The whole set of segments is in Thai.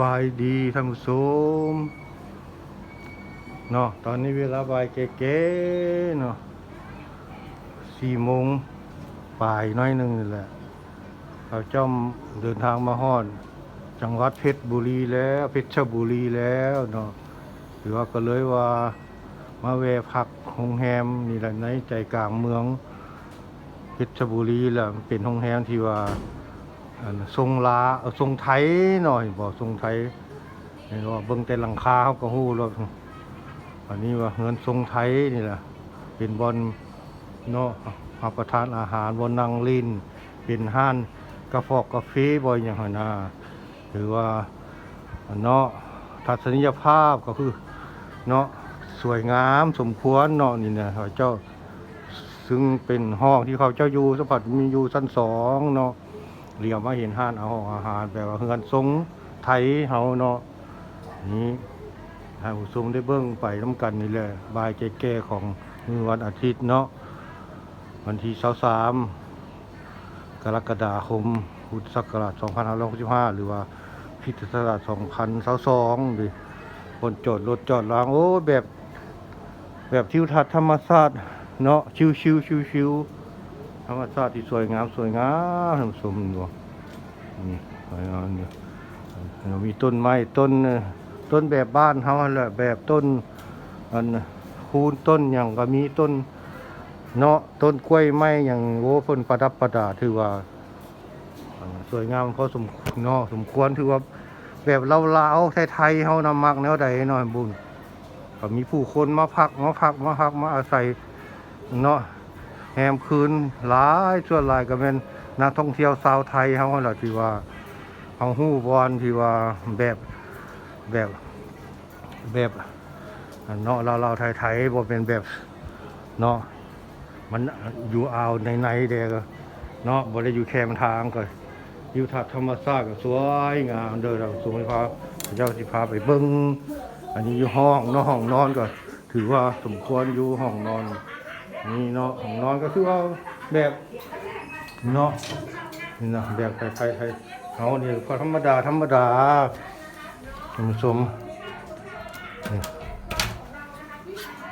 บายดีท่านผู้ชมเนาะตอนนี้เวลาบ่ายเก๋ๆเนาะสี่โมงป่ายน้อยหนึ่งนี่แหละเราจ้อมเดินทางมาฮอดจังหวัดเพชรบุรีแล้วเพชรบุรีแล้วเนาะหรือว่าก็เลยว่ามาแวะพักโรงแรมนี่แหละในใจกลางเมืองเพชรบุรีแหละเป็นโรงแรมที่ว่า ทรงลาทรงไทยหน่อยบอกทรงไทยเห็นว่าเบิ่งแต่หลังคาเขาก็ฮู้แล้วอันนี้ว่าเงินทรงไทยนี่แหละเป็นบอนเนาะรับประทานอาหารบนนั่งลินเป็นห้านกาแฟกาแฟบ่อยอย่างหั้นนะหรือว่าเนาะทัศนียภาพก็คือเนาะสวยงามสมควรเนาะนี่นะเขาเจ้าซึ่งเป็นห้องที่เขาเจ้าอยู่สัมผัสมีอยู่ชั้นสองเนาะ เรียวมาเห็นห้านเอาอาหารแบบว่าเฮือนทรงไทยเฮาเนาะนี่ให้ผู้ชมได้เบิ่งไปน้ำกันนี่แหละบายแก่ๆของมือวันอาทิตย์เนาะวันที่23กรกฎาคมพุทธศักราช2565หรือว่าพิทศักราช2022ดิคนจอดรถจอดรางโอ้แบบแบบทิวทัศน์ธรรมชาติเนาะชิวๆชิวๆ ธรรมชาติที่สวยงามสวยงามท่านผู้ชมดูนี่สวยงามเนี่ยมีต้นไม้ต้นต้นแบบบ้านเขาแหละแบบต้นอันคูนต้นอย่างก็มีต้นเนาะต้นกล้วยไม้อย่างโอ้เพิ่นประดับประดาถือว่าสวยงามพอสมเนาะสมควรถือว่าแบบเราลาวไทยๆเฮานำมักแนวใดเนาะบุญก็มีผู้คนมาพักมาพักมาพักมาอาศัยเนาะ แหมคืนหลายส่วนหลายก็เป็นนักท่องเที่ยวชาวไทยเฮาหั่นล่ะที่ว่าเฮาฮู้บอนที่ว่าแบบแบบแบบเนาะเราเราไทยๆบ่เป็นแบบเนาะมันอยู่อ่าวในเด้ก็เนาะบ่ได้อยู่แคมทางก็อยู่ทัศธรรมชาติก็สวยงามเด้อเราสูงพาเจ้าสิพาไปเบิ่งอันนี้อยู่ห้องเนาะห้องนอนก็ถือว่าสมควรอยู่ห้องนอน นี่เนาะของนอนก็คือว่าแบบเนาะนี่เนาะแบบไทยไทยไทยเอาเนี่ยก็ธรรมดาธรรมดาท่านผู้ชมนี่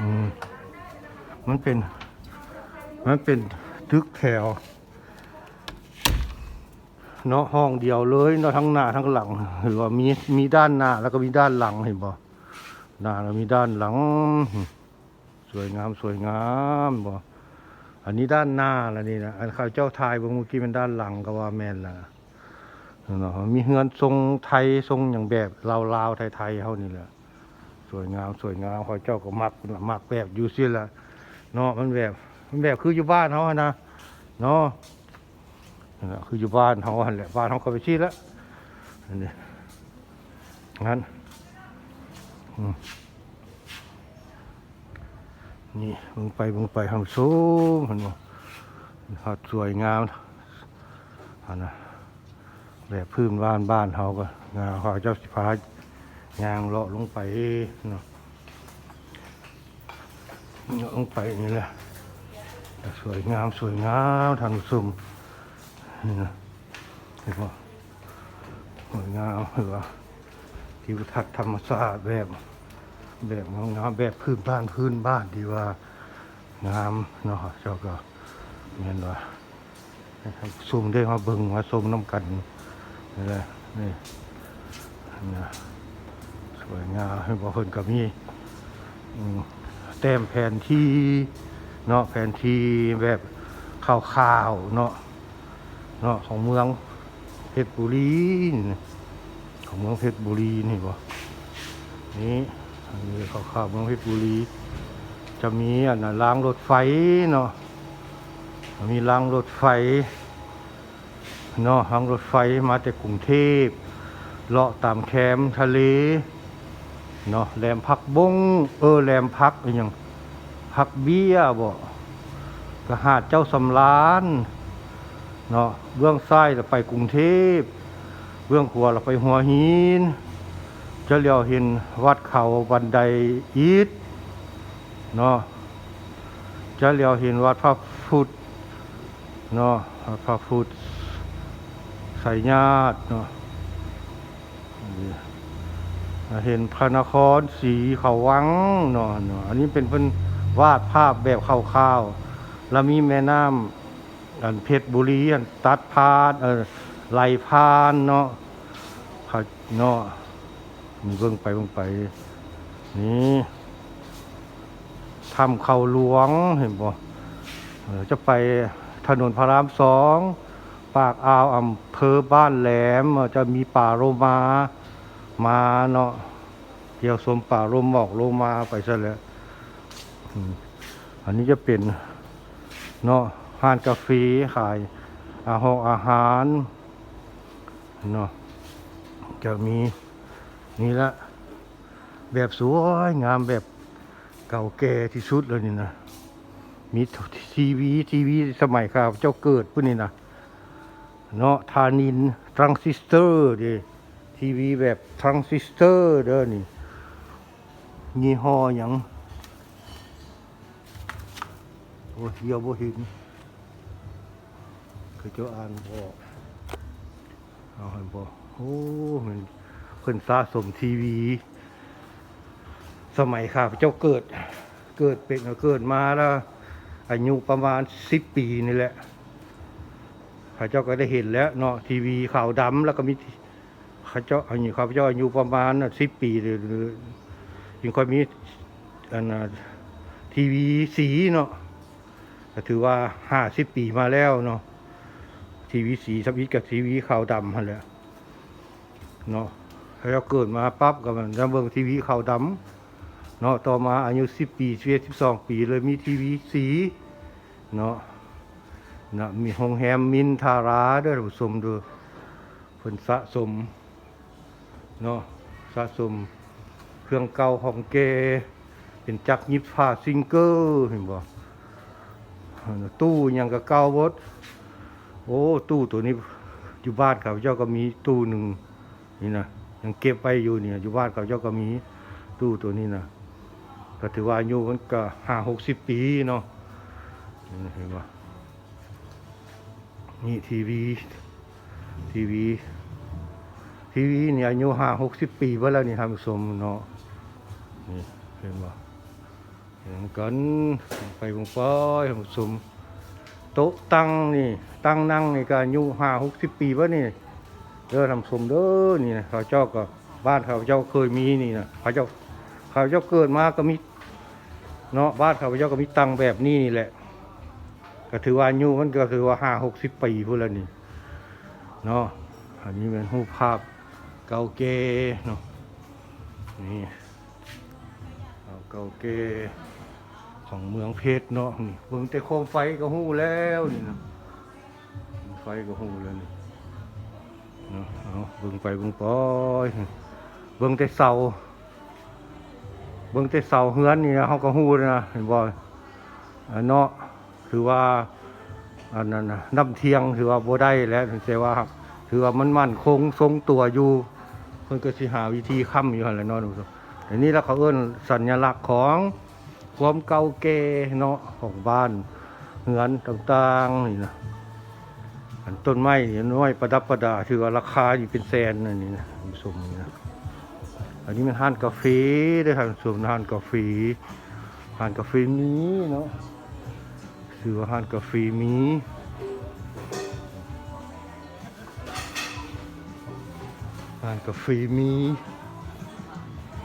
อืมมันเป็น มันเป็นทึกแถวเนาะห้องเดียวเลยเนาะทั้งหน้าทั้งหลังหรือว่ามีมีด้านหน้าแล้วก็มีด้านหลังเห็นบ่หน้าแล้วมีด้านหลัง สวยงามสวยงามบ่อันนี้ด้านหน้าล้วนี่นะอันเขาเจ้าทายเมื่อกี้เป็นด้านหลังก็ว่าแม่นละเนาะมีเฮือนทรงไทยทรงอย่างแบบลาวๆไทยๆเฮานี่แหละสวยงามสวยงามเขาเจ้าก็มักมักแบบอยู่ซิละเนาะมันแบบมันแบบคืออยู่บ้านเฮาอะนะเนาะคืออยู่บ้านเฮาแหละบ้านเฮาก็ไปชี้แล้วนนี้งั้นอืม นี่มึงไปมึงไปทางสูงเห็นบ่หาดสวยงามอันนะแบบพื้นบ้านบ้านเฮาก็งาเขาเจ้าสิพายางเลาะลงไปเนาะเลาะลงไปนี่แหละสวยงามสวยงามทางสุ่มนี่นะเห็นบ่สวยงามเห็นบ่ทิวทัศน์ธรรมชาติแบบ แบบงามๆแบบพื้นบ้านพื้นบ้านดีว่างามเนาะเจ้าก็เห็นว่าซูมได้มาเบิ่งมาชมน้ำกันนี่แหละนี่นะสวยงามให้บอกเพิ่นก็มีแต้มแผนที่เนาะแผนที่แบบข่าวๆเนาะเนาะของเมืองเพชรบุรีนี่ของเมืองเพชรบุรีนี่บ่นี่ นนี้เขาข้าวเมืองเพชรบุรี จะมีอันนะรางรถไฟเนาะมีรางรถไฟเนาะรางรถไฟมาจากกรุงเทพเลาะตามแคมทะเลเนาะแหลมพักบงเออแหลมพักอย่างพักเบี้ยบ่กระหาดเจ้าสำรานเนาะเบื้องซ้ายเราไปกรุงเทพเบื้องขวาเราไปหัวหิน จะเลียวเห็นวัดเขาบันไดอีทเนาะจะเลียวเห็นวัดพระพุทธเนาะวัดพระพุทธไสยญาติเนาะเห็นพระนครสีเขาวังเนาะเนาะอันนี้เป็นเพิ่นวาดภาพแบบคร่าวๆแล้วมีแม่น้ำอันเพชรบุรีอันตัดพานเออไหลพานเนาะเนาะ มีเบิ่งไปเบิ่งไป นี่ทำเขาหลวงเห็นบ่จะไปถนนพระรามสองปากอ่าวอำเภอบ้านแหลม จะมีป่าโรมามาเนาะเที่ยวชมป่าลมหมอกโลมาไปซะแล้วอันนี้จะเป็นเนาะห้านกาแฟขาย อาหารอาหารเนาะจะมี นี่ละแบบสวยงามแบบเก่าแก่ที่สุดเลยนี่นะมีทีวีทีวีสมัยข้าวเจ้าเกิดพวกนี้นะเนาะทานินทรานซิสเตอร์ดิทีวีแบบทรานซิสเตอร์เด้อนี่ยี่ห้อหยังโอ้ยเดียวบ่เห็นคือเจ้าอ่านบ่อกเอาให้บ่โอ้มัน เพิ่นสะสมทีวี สมัยข้าพเจ้าเกิด เกิดเป็นเกิดมาแล้ว อายุประมาณสิบปีนี่แหละข้าเจ้าก็ได้เห็นแล้วเนาะทีวีขาวดำแล้วก็มีข้าเจ้าอายุข้าพเจ้าอายุประมาณสิบปีหรือยังค่อยมีอันทีวีสีเนาะก็ถือว่าห้าสิบปีมาแล้วเนาะทีวีสีสวิตกับทีวีขาวดำหั่แหละเนาะ เจ้าเกิดมาปั๊บก็มันจะเบิ่งทีวีขาวดำเนาะต่อมาอายุสิบปีสิบเอ็ดสิบสองปีเลยมีทีวีสีเนาะนะมีโรงแรมมินทาราด้วยผู้ชมดูเพิ่นสะสมเนาะสะสมเครื่องเก่าของแกเป็นจักรยิบผ้าซิงเกอร์เห็นบ่ตู้ยังก็เก่าหมดโอ้ ตู้ตัวนี้อยู่บ้านเขาเจ้าก็มีตู้หนึ่งนี่นะ ยังเก็บไว้อยู่เนี่ยอยู่บ้านเขาเจ้าก็มีตู้ตัวนี้นะก็ถือว่าอายุมันก็ห้าหกสิบปีเนาะเห็นบ่นี่ทีวีทีวีทีวีเนี่ยอายุห้าหกสิบปีไปแล้วนี่ทำสมเนาะนี่เห็นบ่เห็นกันไปวงป้อยทำสมโต๊ะตั้งนี่ตั้งนั่งนี่ก็อายุห้าหกสิบปีวะนี่ เด้อทำสมเด้อนี่นะเขาเจ้าก็บ้านเขาเจ้าเคยมีนี่นะเขาเจ้าเขาเจ้าเกิดมาก็มีเนาะบ้านเขาเจ้าก็มีตังแบบนี้นี่แหละ ก็ถือว่าอายุมันก็คือว่าห้าหกสิบปีพูดแล้วนี่เนาะอันนี้เป็นรูปภาพเก่าเกเนาะนี่เอาเก่าเกของเมืองเพชรเนาะนี่เบิ่งแต่โคมไฟก็หู้แล้วนี่นะไฟก็หู้แล้วนี่ เอาเบิ่งไปเบิ่งไปเบิ่งแต่เสาเบิ่งแต่เสาเฮือนนี่นะเขาก็หู้เลยนะเห็นบ่อันเนาะคือว่าอันนั้นนะน้ำเทียงถือว่าบ่ได้แล้วแต่ว่าถือว่ามันมั่นคงทรงตัวอยู่เพิ่นก็สิหาวิธีค้ำอยู่หั่นแหละเนาะทุกท่านอันนี้แล้วเขาเอิ้นสัญลักษณ์ของความเก่าแก่เนาะของบ้านเฮือนต่างๆนี่นะ อันต้นไม้ยน้อยประดับประดาถือว่าราคาอยู่เป็นแสนนั่นนี่นะท่านผู้ชมนี่นะอันนี้มันห้านกาแฟด้อท่านผู้ชมห้านกาแฟห้านกาแฟนี้เนาะคือว่าห้านกาแฟมีห้านกาแฟมี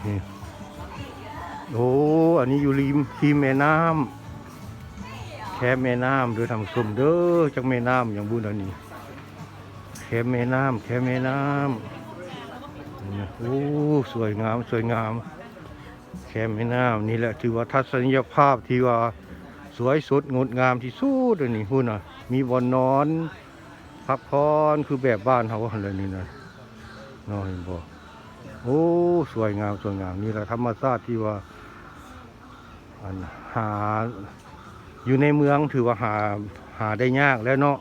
นี่โอ้อันนี้อยู่ริมที่แม่น้ำ แค่แม่น้ำดยทำสมเด้อจากแม่น้ำอย่างบุญอันนี้แค่แม่น้ำแค่แม่น้ำโอ้สวยงามสวยงาม แค่แม่น้ำนี่แหละถือว่าทัศนียภาพที่ว่าสวยสดงดงามที่สุดเลยนี่พูดน่ะมีบอนนอนพักผ่อนคือแบบบ้านเขาเลยนี่นะนอนบอกโอ้สวยงามสวยงามนี่แหละธรรมชาติที่ว่าอันหา อยู่ในเมืองถือว่าหาหาได้ยากแล้วเนาะ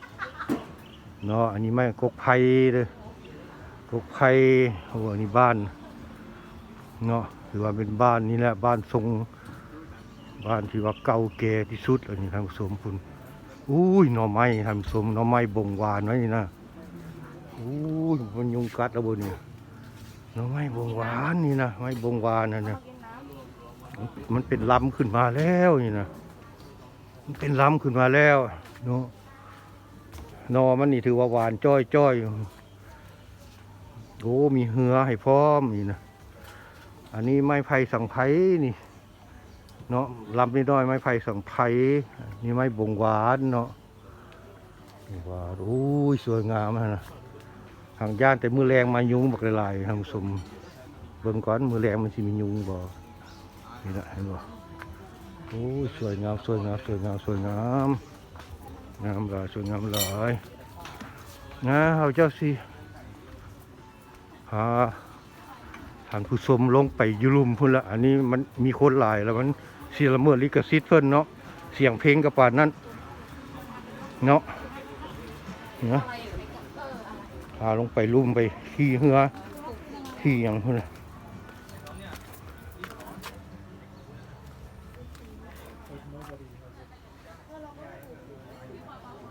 เนาะอันนี้ไม่กกไผ่เลยกกไผ่โอ้อันนี้บ้านเนาะถือว่าเป็นบ้านนี่แหละบ้านทรงบ้านที่ว่าเก่าแก่ที่สุดเลยนี่ท่านผู้ชมคุณอุ้ยหน่อไม้ท่านผู้ชมหน่อไม้บ่งหวานไว้นี่นะอุ้ยมันยุงกัดแล้วบนนี่หน่อไม้บงหวานนี่นะไม้บงหวานนะเนี่ยมันเป็นลำขึ้นมาแล้วนี่นะ เป็นล้ำขึ้นมาแล้วเนาะนอมันนี่ถือว่าหวานจ้อยจ้อยโอ้มีเหือให้พร้อมนี่นะอันนี้ไม้ไผ่สังไผ่นี่เนาะลำนิดน้อยไม้ไผ่สังไผ่นี่ไม้บงหวานเนาะบงหวานโอ้ยสวยงามนะทางย่านแต่มือแรงมายุงบักหลายๆทางสมเบิ่งก่อนมือแรงมันสิมียุงบ่นี่นะเห็นบ่ โอ้สวยงามสวยงามสวยงามสวยงามงามหลายสวยงามหลายนะเฮาเจ้าสิหาท่านผู้ชมลงไปยุลุมพุ่นละอันนี้มันมีคนหลายแล้วมันเสียละเมิดลิขสิทธิ์เพิ่นเนาะเสียงเพลงกับปานนั้นเนาะเนาะพาลงไปลุ่มไปขี่เหือขี่อย่างพุ่นน่ะ